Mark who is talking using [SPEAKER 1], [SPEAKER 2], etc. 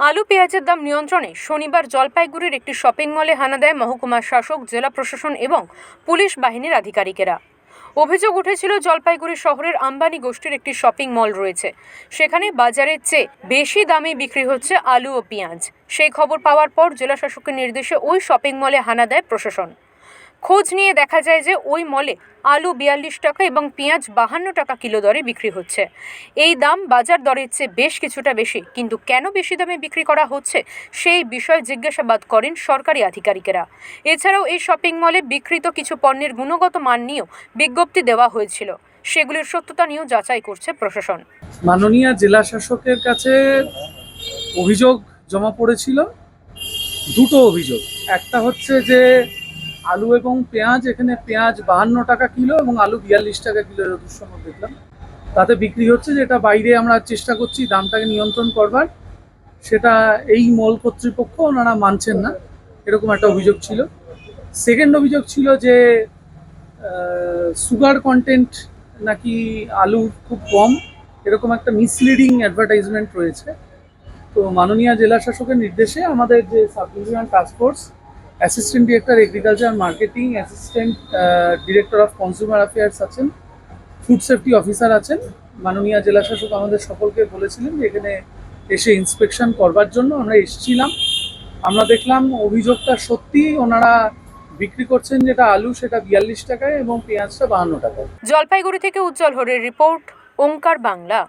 [SPEAKER 1] আলু পেঁয়াজের দাম নিয়ন্ত্রণে শনিবার জলপাইগুড়ির একটি শপিং মলে হানা দেয় মহকুমার শাসক, জেলা প্রশাসন এবং পুলিশ বাহিনীর আধিকারিকেরা। অভিযোগ উঠেছিল জলপাইগুড়ি শহরের আম্বানি গোষ্ঠীর একটি শপিং মল রয়েছে। সেখানে বাজারের চেয়ে বেশি দামে বিক্রি হচ্ছে আলু ও পেঁয়াজ। সেই খবর পাওয়ার পর জেলা শাসকের নির্দেশে ওই শপিং মলে হানা দেয় প্রশাসন। খোঁজ নিয়ে দেখা যায় যে ওই মলে আলু বিয়াল্লিশ টাকা এবং পেঁয়াজ বাহান্ন টাকা কিলো দরে বিক্রি হচ্ছে। এই দাম বাজার দরের চেয়ে বেশ কিছুটা বেশি। কিন্তু কেন বেশি দামে বিক্রি করা হচ্ছে সেই বিষয়ে জিজ্ঞাসাবাদ করেন সরকারি আধিকারিকেরা। এছাড়াও এই শপিং মলে বিক্রিত কিছু পণ্যের গুণগত মান নিয়েও বিজ্ঞপ্তি দেওয়া হয়েছিল। সেগুলির সত্যতা নিয়েও যাচাই করছে প্রশাসন।
[SPEAKER 2] মাননীয় জেলা শাসকের কাছে অভিযোগ জমা পড়েছিল। দুটো অভিযোগ। একটা হচ্ছে যে আলু এবং পেঁয়াজ, এখানে পেঁয়াজ বাহান্ন টাকা কিলো এবং আলু বিয়াল্লিশ টাকা কিলো এরকম সময় দেখলাম। তাতে বিক্রি হচ্ছে যেটা বাইরে আমরা চেষ্টা করছি দামটাকে নিয়ন্ত্রণ করবার। সেটা এই মল কর্তৃপক্ষ ওনারা মানছেন না, এরকম একটা অভিযোগ ছিল। সেকেন্ড অভিযোগ ছিল যে সুগার কন্টেন্ট নাকি আলু খুব কম, এরকম একটা মিসলিডিং অ্যাডভার্টাইজমেন্ট রয়েছে। তো মাননীয় জেলা শাসকের নির্দেশে আমাদের যে sub divisional task force assistant director agriculture marketing assistant director of consumer affairs আছেন ফুড সেফটি অফিসার আছেন। মাননীয় জেলা শাসক আমাদের সকলকে বলেছিলেন যে এখানে এসে ইন্সপেকশন করবার জন্য আমরা এসেছিলাম। আমরা দেখলাম অভিযোগটা সত্যি, ওনারা বিক্রি করছেন যেটা আলু, সেটা বিয়াল্লিশ টাকায় এবং পেঁয়াজটা বাহান্ন টাকায়।
[SPEAKER 1] জলপাইগুড়ি থেকে উজ্জ্বল হরের রিপোর্ট, ওঙ্কার বাংলা।